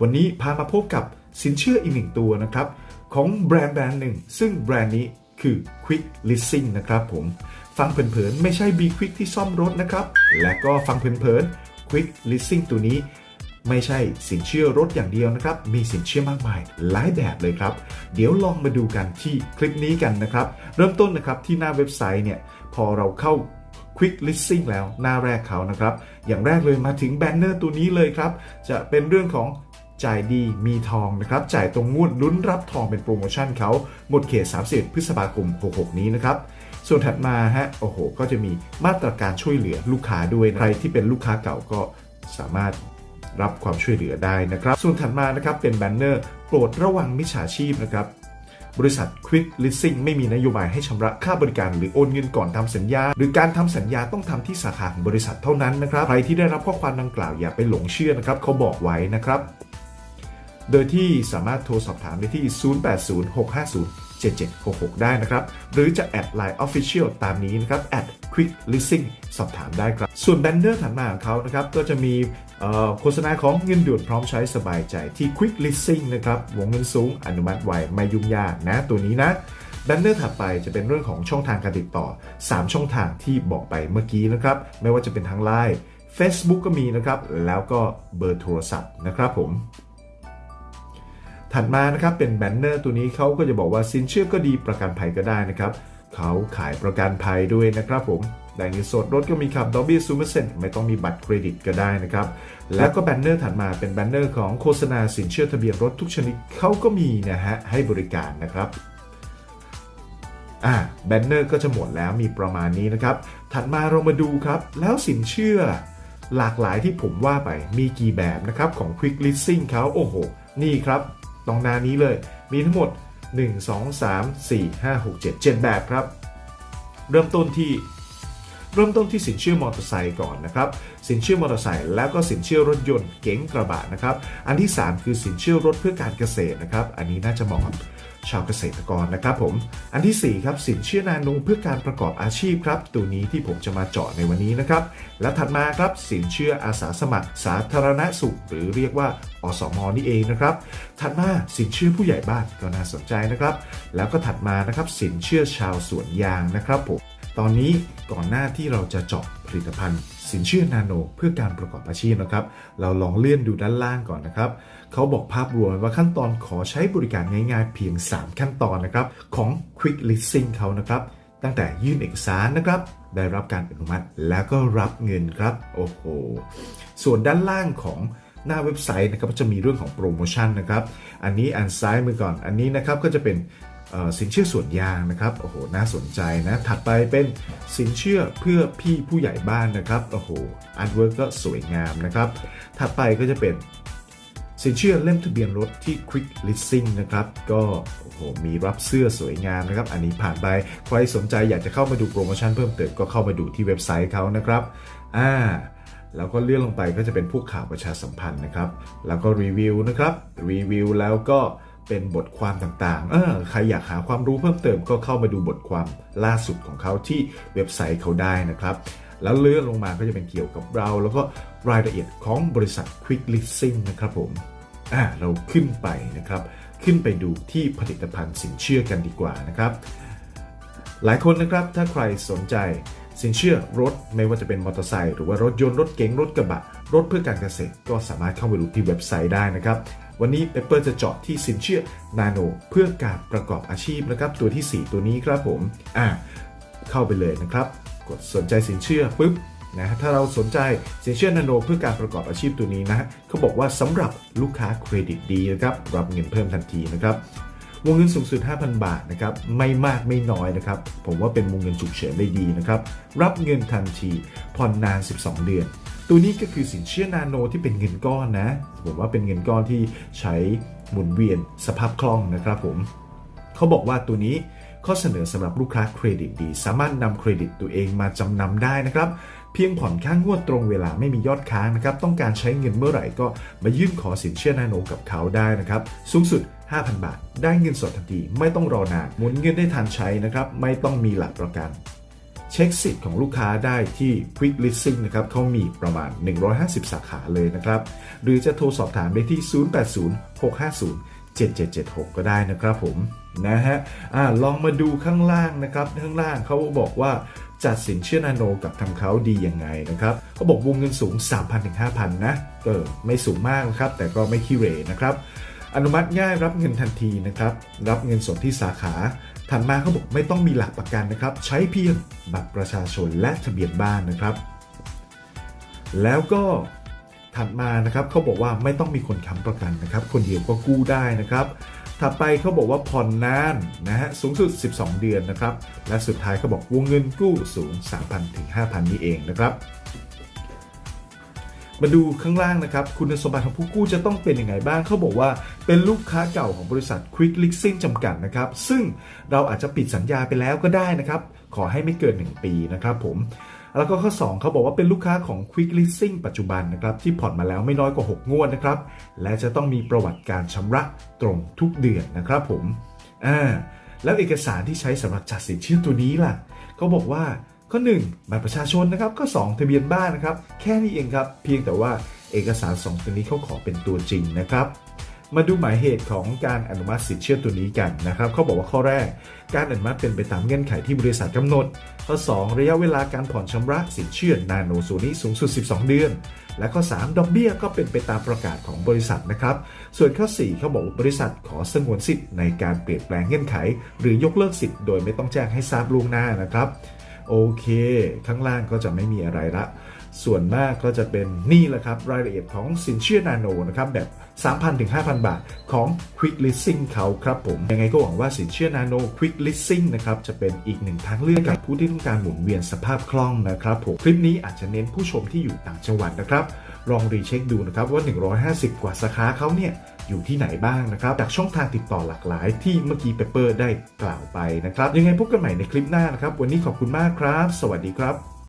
วันนี้พามาพบกับสินเชื่ออีกหนึ่งตัวนะครับ ของแบรนด์แบรนด์หนึ่ง ซึ่งแบรนด์นี้คือ Quick Leasing นะครับผม ฟังเผินๆ ไม่ใช่ B Quick ที่ซ่อมรถนะครับ และก็ฟังเผินๆ Quick Leasing ตัวนี้ ไม่ใช่สินเชื่อรถอย่างเดียวนะครับ มีสินเชื่อมากมายหลายแบบเลยครับ เดี๋ยวลองมาดูกันที่คลิปนี้กันนะครับ เริ่มต้นนะครับที่หน้าเว็บไซต์เนี่ย พอเราเข้า Quick Listing แล้วหน้าแรกเขานะครับ อย่างแรกเลยมาถึงแบนเนอร์ตัวนี้เลยครับ จะเป็นเรื่องของ จ่ายดีมีทองนะครับ จ่ายตรงงวดลุ้นรับทองเป็นโปรโมชั่นเขาหมดเขต31พฤษภาคม 66 นี้นะครับ ส่วนถัดมาฮะโอ้โห ก็จะมีมาตรการช่วยเหลือลูกค้าด้วยนะใครที่เป็นลูกค้าเก่าก็สามารถรับความช่วยเหลือได้นะครับ ส่วนถัดมานะครับเป็นแบนเนอร์โปรดระวังมิจฉาชีพนะครับบริษัท Quick Leasing ไม่มีนโยบายให้ชำระค่าบริการหรือโอนเงินก่อนทำสัญญา หรือการทำสัญญาต้องทำที่สาขาของบริษัทเท่านั้นนะครับ ใครที่ได้รับข้อความดังกล่าวอย่าไปหลงเชื่อนะครับ เขาบอกไว้นะครับ โดยที่สามารถโทรสอบถามได้ที่ 0806507766 ได้นะครับ หรือจะแอดไลน์ Official ตามนี้นะครับ at quick leasing สอบถามได้ครับ ส่วนแบนเนอร์ถัดมาของเขานะครับ ก็จะมีโฆษณาของเงินด่วนพร้อมใช้สบายใจที่ quick leasing นะครับ วงเงินสูง อนุมัติไวไม่ยุ่งยากนะ ตัวนี้นะแบนเนอร์ถัดไปจะเป็นเรื่องของช่องทางการติดต่อ 3 ช่องทางที่บอกไปเมื่อกี้นะครับ ไม่ว่าจะเป็นทางไลน์ Facebook ก็มีนะครับ แล้วก็เบอร์โทรศัพท์นะครับผม ถัดมานะครับเป็นแบนเนอร์ตัวนี้เขาก็จะบอกว่าสินเชื่อก็ดีประกันภัยก็ได้นะครับเขาขายประกันภัยด้วยนะครับผมได้เงินสดรถก็มีครับดอกเบี้ยศูนย์เปอร์เซ็นต์ไม่ต้องมีบัตรเครดิตก็ได้นะครับ แล้วก็แบนเนอร์ถัดมาเป็นแบนเนอร์ของโฆษณาสินเชื่อทะเบียนรถทุกชนิดเขาก็มีนะฮะให้บริการนะครับอ่าแบนเนอร์ก็จะหมดแล้วมีประมาณนี้นะครับ ถัดมาเรามาดูครับ แล้วสินเชื่อ หลากหลายที่ผมว่าไปมีกี่แบบนะครับของ Quick Leasing เขาโอ้โห นี่ครับ ตรงหน้านี้เลย มีทั้งหมด 1 2 3 4 5 6 7 7 แบบครับ เริ่มต้นที่เริ่มต้นที่สินเชื่อมอเตอร์ไซค์ก่อนนะครับ สินเชื่อมอเตอร์ไซค์แล้วก็สินเชื่อรถยนต์เก๋งกระบะนะครับ อันที่ 3 คือสินเชื่อรถเพื่อการเกษตรนะครับ อันนี้น่าจะเหมาะกับ ชาวเกษตรกรนะครับผม อันที่ 4 ครับ สินเชื่อนาโนเพื่อการประกอบอาชีพครับ ตัวนี้ที่ผมจะมาเจาะในวันนี้นะครับ และถัดมาครับ สินเชื่ออาสาสมัคร สาธารณสุข หรือเรียกว่าอสมนี่เองนะครับ ถัดมาสินเชื่อผู้ใหญ่บ้านก็น่าสนใจนะครับ แล้วก็ถัดมานะครับสินเชื่อชาวสวนยางนะครับผม ตอนนี้ก่อนหน้าที่เราจะเจาะผลิตภัณฑ์ สินเชื่อนาโน เพื่อการประกอบอาชีพนะครับ เราลองเลื่อนดูด้านล่างก่อนนะครับ เขาบอกภาพรวมว่าขั้นตอนขอใช้บริการง่ายๆ เพียง 3 ขั้นตอนนะครับของ Quick Leasing เขานะครับ ตั้งแต่ยื่นเอกสารนะครับ ได้รับการอนุมัติแล้วก็รับเงินครับ โอ้โห ส่วนด้านล่างของหน้าเว็บไซต์นะครับจะมีเรื่องของโปรโมชั่นนะครับ อันนี้อันซ้ายมือก่อน อันนี้นะครับก็จะเป็น สินเชื่อส่วนยางนะครับโอ้โหน่าสนใจนะถัดไปเป็นสินเชื่อเพื่อพี่ผู้ใหญ่บ้านนะครับโอ้โหอาร์ตเวิร์กก็สวยงามนะครับถัดไปก็จะเป็นสินเชื่อเล่มทะเบียนรถที่ Quick Leasing นะครับ ก็โอ้โหมีรับเสื้อสวยงามนะครับ อันนี้ผ่านไปใครสนใจอยากจะเข้ามาดูโปรโมชั่นเพิ่มเติมก็เข้ามาดูที่เว็บไซต์เขานะครับอ่าแล้วก็เลื่อนลงไปก็จะเป็นพวกข่าวประชาสัมพันธ์นะครับ แล้วก็รีวิวนะครับรีวิวแล้วก็ เป็นบทความต่างๆ เออใครอยากหาความรู้เพิ่มเติมก็เข้ามาดูบทความล่าสุดของเขาที่เว็บไซต์เขาได้นะครับ แล้วเลื่อนลงมาก็จะเป็นเกี่ยวกับเรา แล้วก็รายละเอียดของบริษัท Quick Leasing นะครับผมอ่าเราขึ้นไปนะครับ ขึ้นไปดูที่ผลิตภัณฑ์สินเชื่อกันดีกว่านะครับ หลายคนนะครับถ้าใครสนใจสินเชื่อรถไม่ว่าจะเป็นมอเตอร์ไซค์หรือว่ารถยนต์รถเก๋งรถกระบะ รถเพื่อการเกษตรก็สามารถเข้าไปดูที่เว็บไซต์ได้นะครับ วันนี้เปเปอร์จะเจาะที่สินเชื่อนาโนเพื่อการประกอบอาชีพนะครับตัวที่ 4 ตัวนี้ครับผมอ่าเข้าไปเลยนะครับ กดสนใจสินเชื่อปุ๊บนะฮะถ้าเราสนใจสินเชื่อนาโนเพื่อการประกอบอาชีพตัวนี้นะฮะเขาบอกว่าสำหรับลูกค้าเครดิตดีนะครับรับเงินเพิ่มทันทีนะครับวงเงินสูงสุด 5,000 บาทนะครับไม่มากไม่น้อยนะครับผมว่าเป็นวงเงินฉุกเฉินได้ดีนะครับรับเงินทันทีผ่อนนาน 12 เดือน ตัวนี้ก็คือสินเชื่อนาโนที่เป็นเงินก้อนนะผมว่าเป็นเงินก้อนที่ใช้หมุนเวียนสภาพคล่องนะครับผมเขาบอกว่าตัวนี้ข้อเสนอสำหรับลูกค้าเครดิตดี สามารถนำเครดิตตัวเองมาจำนำได้นะครับ เพียงผ่อนค่างวดตรงเวลาไม่มียอดค้างนะครับ ต้องการใช้เงินเมื่อไหร่ก็มายื่นขอสินเชื่อนาโนกับเขาได้นะครับ สูงสุด 5,000 บาท ได้เงินสดทันที ไม่ต้องรอนานหมุนเงินได้ทันใช้นะครับ ไม่ต้องมีหลักประกัน เช็คสิทธิ์ของลูกค้าได้ที่ Quick Leasing นะครับเขามีประมาณ 150 สาขาเลยนะครับ หรือจะโทรสอบถามได้ที่ 0806507776 ก็ได้นะครับผมนะฮะอ่าลองมาดูข้างล่างนะครับข้างล่างเขาบอกว่าจัดสินเชื่อนาโนกับทางเขาดียังไงนะครับเขาบอกวงเงินสูง 3,000ถึง5,000 นะก็ไม่สูงมากนะครับ แต่ก็ไม่ขี้เหร่นะครับ อนุมัติง่ายรับเงินทันทีนะครับ รับเงินสดที่สาขา ถัดมาเขาบอกไม่ต้องมีหลักประกันนะครับ ใช้เพียงบัตรประชาชนและทะเบียนบ้านนะครับ แล้วก็ถัดมานะครับเขาบอกว่าไม่ต้องมีคนค้ำประกันนะครับ คนเดียวก็กู้ได้นะครับถัดไปเขาบอกว่าผ่อนนานนะฮะสูงสุด 12 เดือนนะครับ และสุดท้ายเขาบอกวงเงินกู้สูง 3,000 ถึง 5,000 นี่เองนะครับ มาดูข้างล่างนะครับ คุณสมบัติของผู้กู้จะต้องเป็นยังไงบ้างเขาบอกว่าเป็นลูกค้าเก่าของบริษัท Quick Leasing จำกัดนะครับ ซึ่งเราอาจจะปิดสัญญาไปแล้วก็ได้นะครับ ขอให้ไม่เกิน 1 ปีนะครับผมแล้วก็ข้อ 2 เขาบอกว่าเป็นลูกค้าของ Quick Leasing ปัจจุบันนะครับ ที่ผ่อนมาแล้วไม่น้อยกว่า 6 งวดนะครับ และจะต้องมีประวัติการชำระตรงทุกเดือนนะครับผมอ่าแล้วเอกสารที่ใช้สำหรับจัดสินเชื่อตัวนี้ล่ะเขาบอกว่า ข้อ1บัตรประชาชนนะครับข้อ2ทะเบียนบ้านนะครับ แค่นี้เองครับ เพียงแต่ว่าเอกสาร 2 ตัวนี้เขาขอเป็นตัวจริงนะครับ มาดูหมายเหตุของการอนุมัติสินเชื่อตัวนี้กันนะครับเขาบอกว่าข้อแรก การอนุมัติเป็นไปตามเงื่อนไขที่บริษัทกำหนด ข้อ 2 ระยะเวลาการผ่อนชำระสินเชื่อนาโนสูนี้สูงสุด 12 เดือน และข้อ 3 ดอกเบี้ยก็เป็นไปตามประกาศของบริษัทนะครับ ส่วนข้อ4เขาบอกว่าบริษัทขอสงวนสิทธิ์ในการเปลี่ยนแปลงเงื่อนไข หรือยกเลิกสิทธิ์โดยไม่ต้องแจ้งให้ทราบล่วงหน้านะครับ โอเค ข้างล่างก็จะไม่มีอะไรละ ส่วนมากก็จะเป็นนี่แหละครับ รายละเอียดของสินเชื่อนาโนนะครับแบบ 3,000ถึง5,000 บาทของ Quick Leasing เขาครับผม ยังไงก็หวังว่าสินเชื่อนาโน Quick Leasing นะครับจะเป็นอีกหนึ่งทางเลือกกับผู้ที่ต้องการหมุนเวียนสภาพคล่องนะครับผม คลิปนี้อาจจะเน้นผู้ชมที่อยู่ต่างจังหวัดนะครับ ลองรีเช็คดูนะครับว่า 150 กว่าสาขาเขาเนี่ย อยู่ที่ไหนบ้างนะครับ จากช่องทางติดต่อหลากหลายที่เมื่อกี้เปเปอร์ได้กล่าวไปนะครับ ยังไงพบกันใหม่ในคลิปหน้านะครับ วันนี้ขอบคุณมากครับ สวัสดีครับ